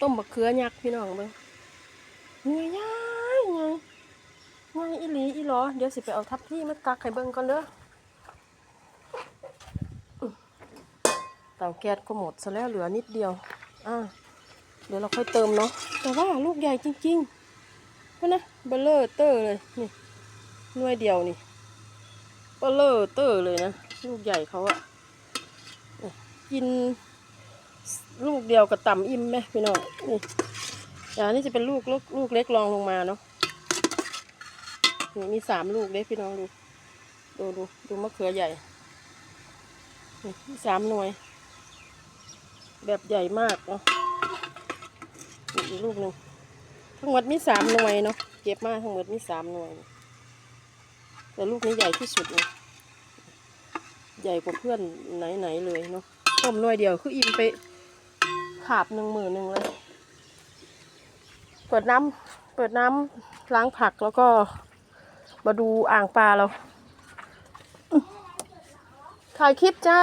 ต้มบักเขือยักษ์พี่น้องเบิ่งเหนื่อยยายไงไงอีหลีอีหลอเดี๋ยวสิไปเอาทับที่มาตักให้เบิ่งก่อนเด้อเตาแก๊สก็หมดซะแล้วเหลือนิดเดียว อ่า เดี๋ยวเราค่อยเติมเนาะ แต่ว่าลูกใหญ่จริงๆก็นะเบลเลอร์เตอร์เลย นี่หน่วยเดียวนี่เบลเลอร์เตอร์เลยนะ ลูกใหญ่เขาอะกิน ลูกเดียวกับต่ำอิ่มไหมพี่น้องนี่อย่างนี้จะเป็นลูกลูกลูกเล็กรองลงมาเนาะนี่มีสามลูกเด้พี่น้องดู ดูดูดูมะเขือใหญ่นี่สามหน่วย แบบใหญ่มากเนาะอีกลูกหนึ่งทั้งหมดมีสามหน่วยเนาะเก็บมาทั้งหมดมีสามหน่วย แต่ลูกนี้ใหญ่ที่สุดเลยใหญ่กว่าเพื่อนไหนๆเลยเนาะต้มหน่วยเดียวคืออิ่มไป ขาบหนึ่งหมื่นหนึ่งเลย เปิดน้ำเปิดน้ำล้างผักแล้วก็มาดูอ่างปลาเราถ่ายคลิปจ้า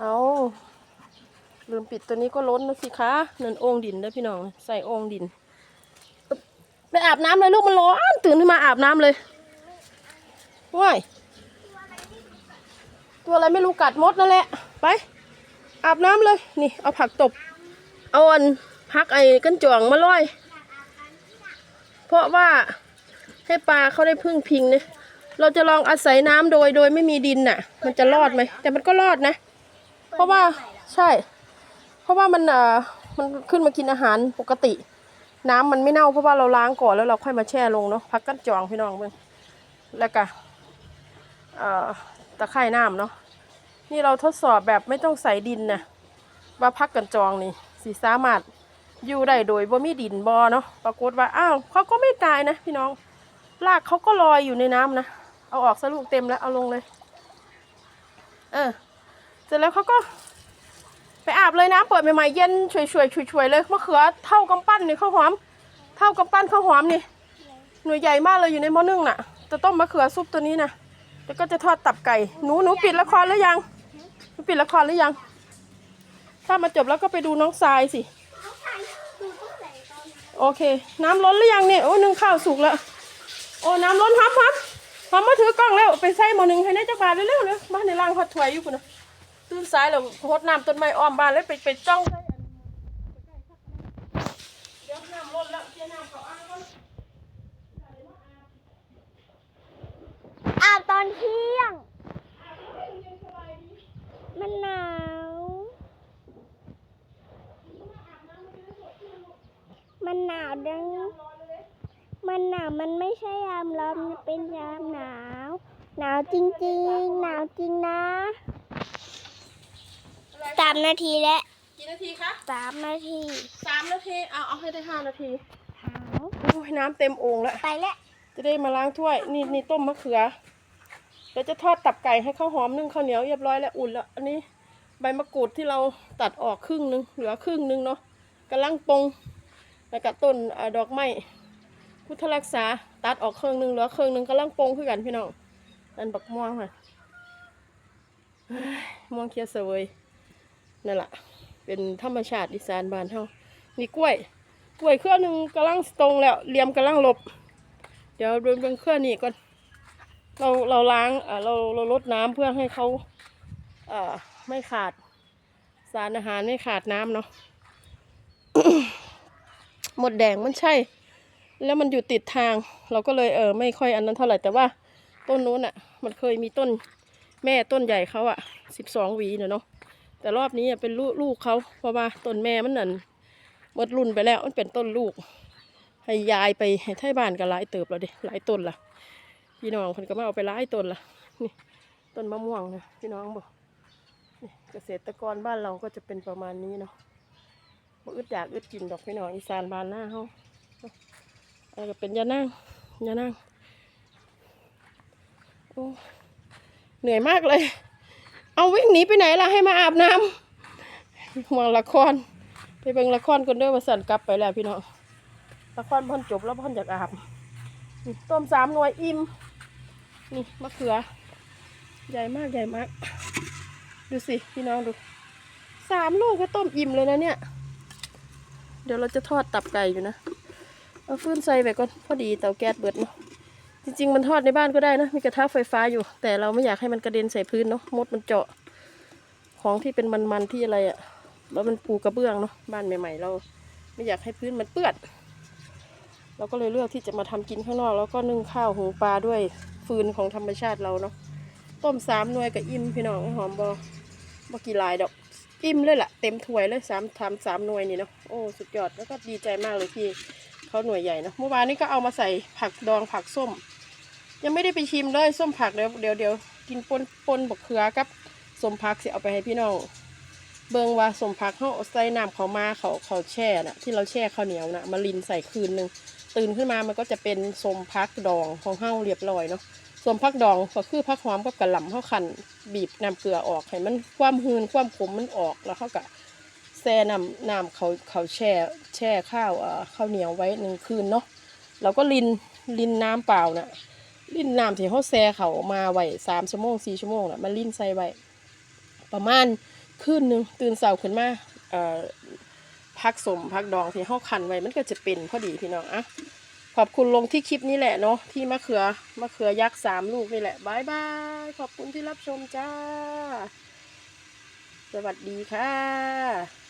เอาลืมปิดตัวนี้ก็ล้นแล้วสิคะนั่นโอ่งดินนะพี่น้อง ใส่โอ่งดิน ไปอาบน้ำเลยลูกมันร้อนตื่นขึ้นมาอาบน้ำเลยว้ายตัวอะไรไม่รู้กัดมดนั่นแหละ ไป อาบน้ำเลย นี่ เอาผักตบ เอาอันพักไอ้กันจวงมาลอย เพราะว่าให้ปลาเขาได้พึ่งพิงเนี่ยเราจะลองอาศัยน้ำโดยโดยไม่มีดินน่ะ มันจะรอดไหม แต่มันก็รอดนะ เพราะว่าใช่ เพราะว่ามันเอ่อมันขึ้นมากินอาหารปกติ น้ำมันไม่เน่าเพราะว่าเราล้างก่อนแล้วเราค่อยมาแช่ลงเนาะพักกันจ่องพี่น้องเบิ่งแล้วก็เอ่อตะไคร่น้ำเนาะ นี่เราทดสอบแบบไม่ต้องใส่ดินนะว่าพักกันจองนี่สีสามารถอยู่ได้โดยบ่มีดินบอเนาะปรากฏว่าอ้าวเขาก็ไม่ตายนะพี่น้องรากเขาก็ลอยอยู่ในน้ำนะเอาออกสลูกเต็มแล้วเอาลงเลย เออเสร็จแล้วเขาก็ไปอาบเลยน้ำเปิดใหม่ๆเย็นช่วยๆช่วยๆเลยมะเขือเท่ากำปั้นนี่ข้าวหอม เท่ากำปั้นข้าวหอมนี่หน่วยใหญ่มากเลยอยู่ในหม้อนึ่งน่ะ จะต้มมะเขือซุปตัวนี้นะแล้วก็จะทอดตับไก่หนูหนูปิดละครหรือยัง ปิดละครหรือยัง ถ้ามาจบแล้วก็ไปดูน้องทรายสิ โอเค น้ำล้นหรือยังเนี่ย โอ้นึ่งข้าวสุกแล้ว โอ้ น้ำล้นฮับฮับฮับมาถือกล้องแล้ว ไปใส่หม้อหนึ่งให้ในเจ้าบาทเร็วๆเลยมานในร่างฮอดถวยอยู่ปุ่นนะตื่นสายแล้วหดน้ำต้นไม้อ้อมบ้านแล้วไปไปจ้องใส่เดี๋ยวน้ำล้นแล้วเจ้าน้ำเขาอ้างก่อน อาบตอนเที่ยง มันหนาว มันหนาวดัง มันหนาวมันไม่ใช่ยามร้อนมันเป็นยามหนาว หนาวจริงๆ หนาวจริงนะสามนาทีแล้วกี่นาทีคะสามนาทีสามนาที เอาเอาให้ได้ห้านาที หนาวโอ้ยน้ำเต็มโอ่งแล้ว ไปแล้วจะได้มาล้างถ้วย นี่นี่ต้มมะเขือเดี๋ยวจะทอดตับไก่ให้ข้าวหอมนึ่งข้าวเหนียวเรียบร้อยแล้วอุ่นแล้ว อันนี้ใบมะกรูดที่เราตัดออกครึ่งหนึงเหลือครึ่งหนึงเนาะกำลังปรุง แล้วก็ต้นอดอกไม้พุทธรักษาตัดออกเครึ่องหนึงเหลือครึ่องหนึงกำลังปรุงคือกันพี่น้องนั่นบักม่วงค่ะม่วงเคียวเสวยนั่นแหละเป็นธรรมชาติอีสานบานเฮามีกล้วย กล้วยเครื่อหนึ่งกำลังตรงแล้วเลียมกำลังหลบ เดี๋ยวเดูเป็นเครื่องนี้ก่อนเราเราล้างเอ่อเราเราลดน้ำเพื่อให้เขาเอ่อไม่ขาด สารอาหารไม่ขาดน้ำเนาะ หมดแดงมันใช่ แล้วมันอยู่ติดทาง เราก็เลยเออไม่ค่อยอันนั้นเท่าไหร่แต่ว่าต้นนู้นอะ มันเคยมีต้นแม่ต้นใหญ่เขาอะสิบสองหวีเนอะเนาะแต่รอบนี้เป็นลูกลูกเขาเพราะว่าต้นแม่มันนั่นหมดรุ่นไปแล้วมันเป็นต้นลูก ให้ยายไปให้ไทบ้านก็หลายเติบแล้วดิหลายต้นละพี่น้องคนก็มาเอาไปหลายต้นละนี่ต้นมะม่วงนะพี่น้องบอกเกษตรกรบ้านเราก็จะเป็นประมาณนี้เนาะ บ่อึดอยากอึดกินดอกพี่น้องอีสานบ้านหน้าเฮาอันนี้ก็เป็นยานั่งยานั่งโอ้เหนื่อยมากเลย เอาวิ่งหนีไปไหนล่ะให้มาอาบน้ำมองละคร ไปเบิ่งละครกันเด้วยมาสั่นกลับไปแล้วพี่น้องละครพ่นจบแล้วพ่นอยากอาบต้มสามหน่วยอิ่มนี่มะเขือ ใหญ่มากใหญ่มาก ดูสิพี่น้องดูสามลูกก็ต้มอิ่มเลยนะเนี่ย เดี๋ยวเราจะทอดตับไก่อยู่นะ เอาฟืนใส่ไปก่อนพอดีเตาแก๊สเบิดเนาะ จริงๆ มันทอดในบ้านก็ได้นะ มีกระทะไฟฟ้าอยู่ แต่เราไม่อยากให้มันกระเด็นใส่พื้นเนาะ มดมันเจาะ ของที่เป็นมันๆที่อะไรอะ่ะแล้วมันปูกระเบื้องเนาะ บ้านใหม่ ๆ เราไม่อยากให้พื้นมันเปื้อน เราก็เลยเลือกที่จะมาทำกินข้างนอก แล้วก็นึ่งข้าวหุงปลาด้วยฟืนของธรรมชาติเราเนาะ ต้มสามหน่วยกับอิ่มพี่น้องหอมบอบกี่ลายดอก อิ่มเลยล่ะเต็มถ้วยเลยสามทำสามหน่วยนี่เนาะโอ้สุดยอดแล้วก็ดีใจมากเลยพี่เขาหน่วยใหญ่เนอะเมื่อวานนี้ก็เอามาใส่ผักดองผักส้ม ยังไม่ได้ไปชิมเลยส้มผักเดี๋ยวเดี๋ยวเดี๋ยวกินปนปนบกเขือกับส้มผักสิเอาไปให้พี่น้องเบิงว่าส้มผักเขาใส่น้ำเขามาเขาเขาแช่น่ะ ที่เราแช่ข้าวเหนียวน่ะมาลินใส่คืนหนึ่งตื่นขึ้นมามันก็จะเป็นส้มผักดองของเฮาเรียบร้อยเนาะ ส้มผักดองก็คือผักหอมกับกระหล่ำเขาขันบีบน้ำเกลือออกให้มันความหืนความขมมันออกแล้วเขาก็แช่น้ำน้ำเขาเขาแช่แช่ข้าวเอ่อข้าวเหนียวไว้หนึ่งคืนเนาะเราก็ลินลินน้ำเปล่าน่ะลินน้ำที่เขาแซ่เขามาไว้สามชั่วโมงสี่ชั่วโมงน่ะมาลินใส่ไว้ประมาณคืนหนึ่งตื่นเสาขึ้นมาเอ่อพักสมพักดองที่เขาคันไว้มันก็จะเป็นพอดีพี่น้องอะ ขอบคุณลงที่คลิปนี้แหละเนาะที่มะเขือมะเขือยักษ์สามลูกนี่แหละบายบายขอบคุณที่รับชมจ้า สวัสดีค่ะ